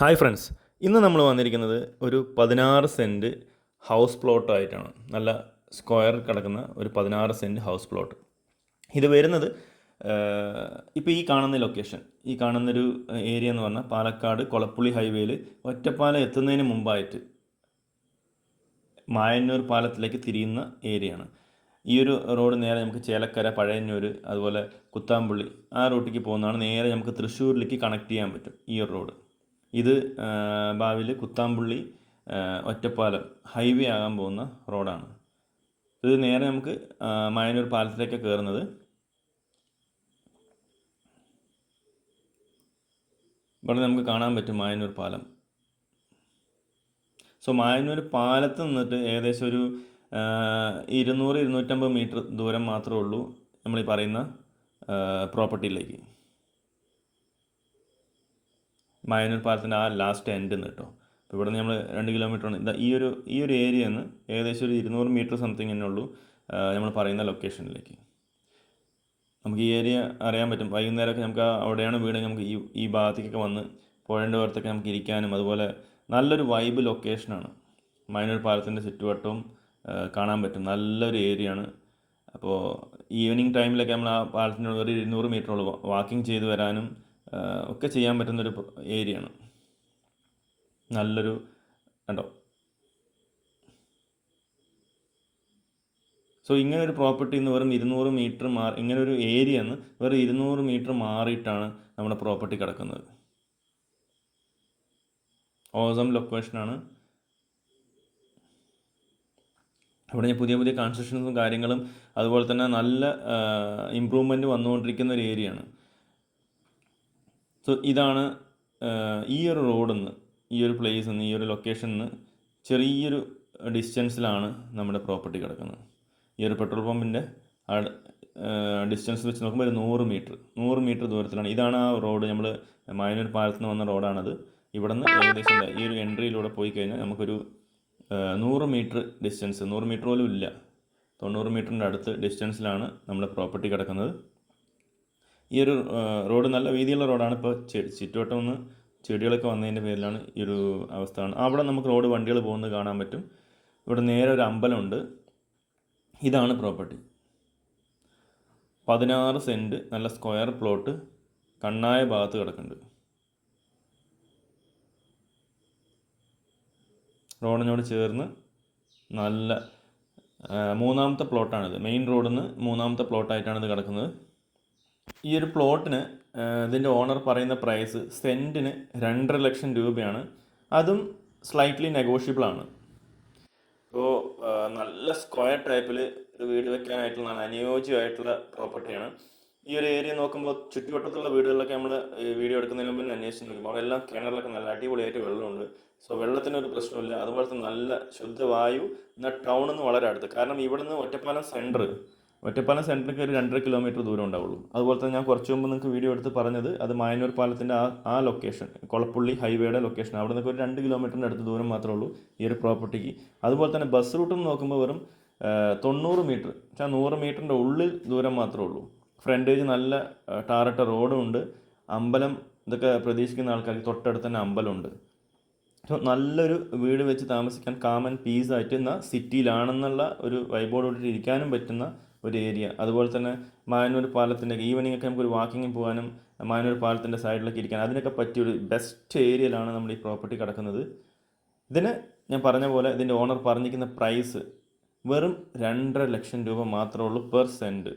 Hi friends. ഇന്ന് നമ്മൾ വന്നിരിക്കുന്നത് ഒരു പതിനാറ് സെന്റ് ഹൗസ് പ്ലോട്ടായിട്ടാണ് നല്ല സ്ക്വയർ കിടക്കുന്ന ഒരു പതിനാറ് സെന്റ് ഹൗസ് പ്ലോട്ട്. ഇത് വരുന്നത് ഇപ്പോൾ ഈ കാണുന്ന ലൊക്കേഷൻ ഈ കാണുന്നൊരു ഏരിയ എന്ന് പറഞ്ഞാൽ പാലക്കാട് കൊളപ്പുള്ളി ഹൈവേയിൽ ഒറ്റപ്പാലം എത്തുന്നതിന് മുമ്പായിട്ട് മായന്നൂർ പാലത്തിലേക്ക് തിരിയുന്ന ഏരിയയാണ്. ഈ ഒരു റോഡ് നേരെ നമുക്ക് ചേലക്കര പഴയന്നൂർ അതുപോലെ കുത്താമ്പുള്ളി ആ റൂട്ടിലേക്ക് പോകുന്നതാണ് നേരെ നമുക്ക് തൃശ്ശൂരിലേക്ക് കണക്ട് ചെയ്യാൻ പറ്റും ഈ ഒരു റോഡ്. ഇത് ഭാവിയിൽ കുത്താമ്പുള്ളി ഒറ്റപ്പാലം ഹൈവേ ആകാൻ പോകുന്ന റോഡാണ്. ഇത് നേരെ നമുക്ക് മായനൂർ പാലത്തിലേക്ക് കയറുന്നത്. ഇവിടെ നമുക്ക് കാണാൻ പറ്റും മായനൂർ പാലം. സോ മായനൂർ പാലത്ത് നിന്നിട്ട് ഏകദേശം ഒരു ഇരുന്നൂറ് ഇരുന്നൂറ്റമ്പത് മീറ്റർ ദൂരം മാത്രമേ ഉള്ളൂ നമ്മൾ ഈ പറയുന്ന പ്രോപ്പർട്ടിയിലേക്ക്. മായന്നൂർ പാലത്തിന്റെ ആ ലാസ്റ്റ് എൻഡ് നിന്ന് കേട്ടോ. അപ്പോൾ ഇവിടെ നിന്ന് നമ്മൾ രണ്ട് കിലോമീറ്റർ ആണ്. ഇതാ ഈ ഒരു ഈ ഒരു ഏരിയ നിന്ന് ഏകദേശം ഒരു ഇരുന്നൂറ് മീറ്റർ സംതിങ് തന്നെ ഉള്ളൂ നമ്മൾ പറയുന്ന ലൊക്കേഷനിലേക്ക് നമുക്ക് ഈ ഏരിയ അറിയാൻ പറ്റും. വൈകുന്നേരമൊക്കെ നമുക്ക് അവിടെയാണ് വീട് നമുക്ക് ഈ ഈ ഭാഗത്തേക്കൊക്കെ വന്ന് പുഴന്റെ പുറത്തൊക്കെ നമുക്ക് ഇരിക്കാനും അതുപോലെ നല്ലൊരു വൈബ് ലൊക്കേഷനാണ് മൈനൂർ പാലത്തിന്റെ ചുറ്റുവട്ടവും കാണാൻ പറ്റും. നല്ലൊരു ഏരിയ ആണ്. അപ്പോൾ ഈവനിങ് ടൈമിലൊക്കെ നമ്മൾ ആ പാലത്തിനുള്ള ഒരു ഇരുന്നൂറ് മീറ്റർ ഉള്ളൂ. വാക്കിംഗ് ചെയ്ത് വരാനും ഒക്കെ ചെയ്യാൻ പറ്റുന്നൊരു ഏരിയ ആണ് നല്ലൊരു കണ്ടോ? സോ ഇങ്ങനെ ഒരു പ്രോപ്പർട്ടി എന്ന് വെറും ഇരുന്നൂറ് മീറ്റർ മാറി ഇങ്ങനെ ഒരു ഏരിയ എന്ന് വെറും ഇരുന്നൂറ് മീറ്റർ മാറിയിട്ടാണ് നമ്മുടെ പ്രോപ്പർട്ടി കിടക്കുന്നത്. ഓസം ലൊക്കേഷനാണ് അവിടെ ഞാൻ പുതിയ പുതിയ കൺസ്ട്രക്ഷൻസും കാര്യങ്ങളും അതുപോലെ തന്നെ നല്ല ഇമ്പ്രൂവ്മെന്റ് വന്നുകൊണ്ടിരിക്കുന്ന ഒരു ഏരിയയാണ് സോ ഇതാണ് ഈ ഒരു റോഡിൽ നിന്ന് ഈ ഒരു പ്ലേസിൽ നിന്ന് ഈ ഒരു ലൊക്കേഷനിൽ നിന്ന് ചെറിയൊരു ഡിസ്റ്റൻസിലാണ് നമ്മുടെ പ്രോപ്പർട്ടി കിടക്കുന്നത്. ഈ ഒരു പെട്രോൾ പമ്പിന്റെ ഡിസ്റ്റൻസ് വെച്ച് നോക്കുമ്പോൾ ഒരു നൂറ് മീറ്റർ നൂറ് മീറ്റർ ദൂരത്തിലാണ്. ഇതാണ് ആ റോഡ് നമ്മൾ മായനൂർ പാലത്ത് നിന്ന് വന്ന റോഡാണത്. ഇവിടെ നിന്ന് ഏകദേശം ഈ ഒരു എൻട്രിയിലൂടെ പോയി കഴിഞ്ഞാൽ നമുക്കൊരു നൂറ് മീറ്റർ ഡിസ്റ്റൻസ് നൂറ് മീറ്റർ പോലും ഇല്ല. തൊണ്ണൂറ് മീറ്ററിന്റെ അടുത്ത് ഡിസ്റ്റൻസിലാണ് നമ്മുടെ പ്രോപ്പർട്ടി കിടക്കുന്നത്. ഈ ഒരു റോഡ് നല്ല വീതിയുള്ള റോഡാണ്. ഇപ്പോൾ ചുറ്റുവട്ടം ഒന്ന് ചെടികളൊക്കെ വന്നതിന്റെ പേരിലാണ് ഈ ഒരു അവസ്ഥ അവിടെ നമുക്ക് റോഡ് വണ്ടികൾ പോകുന്നത് കാണാൻ പറ്റും. ഇവിടെ നേരെ ഒരു അമ്പലമുണ്ട്. ഇതാണ് പ്രോപ്പർട്ടി. പതിനാറ് സെന്റ് നല്ല സ്ക്വയർ പ്ലോട്ട് കണ്ണായ ഭാഗത്ത് കിടക്കുന്നുണ്ട്. റോഡിനോട് ചേർന്ന് നല്ല മൂന്നാമത്തെ പ്ലോട്ടാണിത്. മെയിൻ റോഡിൽ നിന്ന് മൂന്നാമത്തെ പ്ലോട്ടായിട്ടാണ് ഇത് കിടക്കുന്നത്. ഈ ഒരു പ്ലോട്ടിന് ഇതിന്റെ ഓണർ പറയുന്ന പ്രൈസ് സെന്റിന് രണ്ടര ലക്ഷം രൂപയാണ്. അതും സ്ലൈറ്റ്ലി നെഗോഷ്യബിൾ ആണ്. അപ്പോൾ നല്ല സ്ക്വയർ ടൈപ്പിൽ ഒരു വീട് വെക്കാനായിട്ടുള്ള അനുയോജ്യമായിട്ടുള്ള പ്രോപ്പർട്ടിയാണ് ഈ ഒരു ഏരിയ നോക്കുമ്പോൾ ചുറ്റുവട്ടത്തുള്ള വീടുകളിലൊക്കെ നമ്മൾ വീഡിയോ എടുക്കുന്നതിന് മുമ്പ് അന്വേഷിച്ച് അവിടെ എല്ലാം കിണറിലൊക്കെ നല്ല അടിപൊളിയായിട്ട് വെള്ളമുണ്ട്. സോ വെള്ളത്തിനൊരു പ്രശ്നമില്ല അതുപോലത്തെ നല്ല ശുദ്ധവായു എന്നാൽ ടൗണിൽ നിന്ന് വളരെ അടുത്ത്. കാരണം ഇവിടുന്ന് ഒറ്റപ്പാലം സെന്റർ ഒറ്റപ്പാലം സെന്ററിൽ ഒരു രണ്ടര കിലോമീറ്റർ ദൂരം ഉണ്ടാവുള്ളൂ. അതുപോലെ തന്നെ ഞാൻ കുറച്ച് മുമ്പ് നിങ്ങൾക്ക് വീഡിയോ എടുത്ത് പറഞ്ഞത് അത് മായന്നൂർ പാലത്തിന്റെ ആ ആ ലൊക്കേഷൻ കൊളപ്പുള്ളി ഹൈവേയുടെ ലൊക്കേഷൻ അവിടെ നിന്നൊക്കെ ഒരു രണ്ട് കിലോമീറ്ററിന്റെ അടുത്ത് ദൂരം മാത്രമേ ഉള്ളൂ ഈ ഒരു പ്രോപ്പർട്ടിക്ക് അതുപോലെ തന്നെ ബസ് റൂട്ടും നോക്കുമ്പോൾ വെറും തൊണ്ണൂറ് മീറ്റർ വെച്ചാൽ നൂറ് മീറ്ററിന്റെ ഉള്ളിൽ ദൂരം മാത്രമേ ഉള്ളൂ. ഫ്രണ്ടേജ് നല്ല ടാറിട്ട റോഡും ഉണ്ട്. അമ്പലം ഇതൊക്കെ പ്രതീക്ഷിക്കുന്ന ആൾക്കാർക്ക് തൊട്ടടുത്ത് തന്നെ അമ്പലമുണ്ട്. സോ നല്ലൊരു വീട് വെച്ച് താമസിക്കാൻ കാമൻ പീസായിട്ട് എന്നാൽ സിറ്റിയിലാണെന്നുള്ള ഒരു വൈബോടുകൂടി ഇരിക്കാനും പറ്റുന്ന ഒരു ഏരിയ അതുപോലെ തന്നെ മാനൂർ പാലത്തിന്റെ ഈവനിങ് ഒക്കെ നമുക്കൊരു വാക്കിങ്ങിന് പോകാനും മാനൂർ പാലത്തിന്റെ സൈഡിലൊക്കെ ഇരിക്കാൻ അതിനൊക്കെ പറ്റിയ ഒരു ബെസ്റ്റ് ഏരിയയിലാണ് നമ്മൾ ഈ പ്രോപ്പർട്ടി കിടക്കുന്നത്. ഇതിന് ഞാൻ പറഞ്ഞ പോലെ ഇതിന്റെ ഓണർ പറഞ്ഞിരിക്കുന്ന പ്രൈസ് വെറും രണ്ടര ലക്ഷം രൂപ മാത്രമേ ഉള്ളൂ പെർ സെന്റ്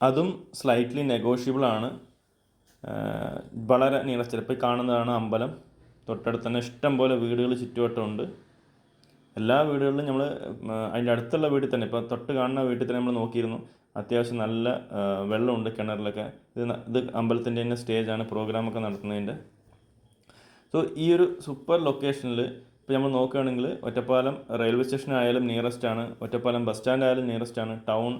അതും സ്ലൈറ്റ്ലി നെഗോഷ്യബിൾ ആണ്. വളരെ നീള ചിലപ്പോൾ കാണുന്നതാണ് അമ്പലം. തൊട്ടടുത്ത് തന്നെ ഇഷ്ടം പോലെ വീടുകൾ ചുറ്റുവട്ടമുണ്ട് എല്ലാ വീടുകളിലും നമ്മൾ അതിന്റെ അടുത്തുള്ള വീട്ടിൽ തന്നെ ഇപ്പോൾ തൊട്ട് കാണുന്ന വീട്ടിൽ തന്നെ നമ്മൾ നോക്കിയിരുന്നു. അത്യാവശ്യം നല്ല വെള്ളമുണ്ട് കിണറിലൊക്കെ. ഇത് ഇത് അമ്പലത്തിന്റെ തന്നെ സ്റ്റേജാണ് പ്രോഗ്രാമൊക്കെ നടത്തുന്നതിന്റെ. സോ ഈ ഒരു സൂപ്പർ ലൊക്കേഷനിൽ ഇപ്പോൾ നമ്മൾ നോക്കുകയാണെങ്കിൽ ഒറ്റപ്പാലം റെയിൽവേ സ്റ്റേഷൻ ആയാലും നിയറസ്റ്റ് ആണ് ഒറ്റപ്പാലം ബസ് സ്റ്റാൻഡ് ആയാലും നിയറസ്റ്റ് ആണ് ടൗൺ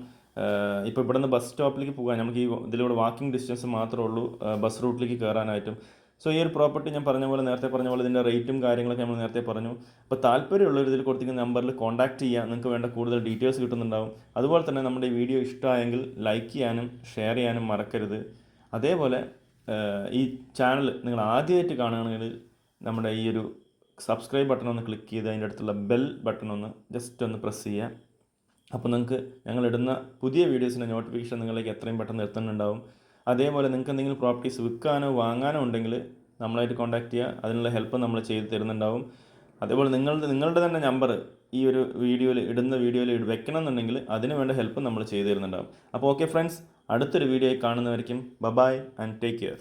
ഇപ്പോൾ ഇവിടെ നിന്ന് ബസ് സ്റ്റോപ്പിലേക്ക് പോകാൻ നമുക്ക് ഈ ഇതിലൂടെ വാക്കിംഗ് ഡിസ്റ്റൻസ് മാത്രമേ ഉള്ളൂ ബസ് റൂട്ടിലേക്ക് കയറാനായിട്ടും. സോ ഈ ഒരു പ്രോപ്പർട്ടി ഞാൻ പറഞ്ഞ പോലെ നേരത്തെ പറഞ്ഞ പോലെ ഇതിന്റെ റേറ്റും കാര്യങ്ങളൊക്കെ നമ്മൾ നേരത്തെ പറഞ്ഞു. അപ്പോൾ താല്പര്യമുള്ളവർ ഇതിൽ കൊടുത്തിരിക്കുന്ന നമ്പറിൽ കോൺടാക്ട് ചെയ്യുക നിങ്ങൾക്ക് വേണ്ട കൂടുതൽ ഡീറ്റെയിൽസ് കിട്ടുന്നുണ്ടാവും. അതുപോലെ തന്നെ നമ്മുടെ ഈ വീഡിയോ ഇഷ്ടമായെങ്കിൽ ലൈക്ക് ചെയ്യാനും ഷെയർ ചെയ്യാനും മറക്കരുത്. അതേപോലെ ഈ ചാനൽ നിങ്ങൾ ആദ്യമായിട്ട് കാണുകയാണെങ്കിൽ നമ്മുടെ ഈ ഒരു സബ്സ്ക്രൈബ് ബട്ടൺ ഒന്ന് ക്ലിക്ക് ചെയ്ത് അതിന്റെ അടുത്തുള്ള ബെൽ ബട്ടൺ ഒന്ന് ജസ്റ്റ് ഒന്ന് പ്രസ് ചെയ്യുക. അപ്പോൾ നിങ്ങൾക്ക് ഞങ്ങളിടുന്ന പുതിയ വീഡിയോസിന്റെ നോട്ടിഫിക്കേഷൻ നിങ്ങളിലേക്ക് എത്രയും പെട്ടെന്ന് എത്തുന്നുണ്ടാവും. അതേപോലെ നിങ്ങൾക്ക് എന്തെങ്കിലും പ്രോപ്പർട്ടീസ് വിൽക്കാനോ വാങ്ങാനോ ഉണ്ടെങ്കിൽ നമ്മളായിട്ട് കോൺടാക്ട് ചെയ്യുക. അതിനുള്ള ഹെൽപ്പ് നമ്മൾ ചെയ്ത് തരുന്നുണ്ടാവും. അതേപോലെ നിങ്ങളുടെ നിങ്ങളുടെ തന്നെ നമ്പർ ഈ ഒരു വീഡിയോയിൽ ഇടുന്ന വീഡിയോയിൽ വെക്കണം എന്നുണ്ടെങ്കിൽ അതിന് വേണ്ട ഹെൽപ്പ് നമ്മൾ ചെയ്തു തരുന്നുണ്ടാവും. അപ്പോൾ ഓക്കെ ഫ്രണ്ട്സ് അടുത്തൊരു വീഡിയോയിൽ കാണുന്നവർക്കും bye bye and take care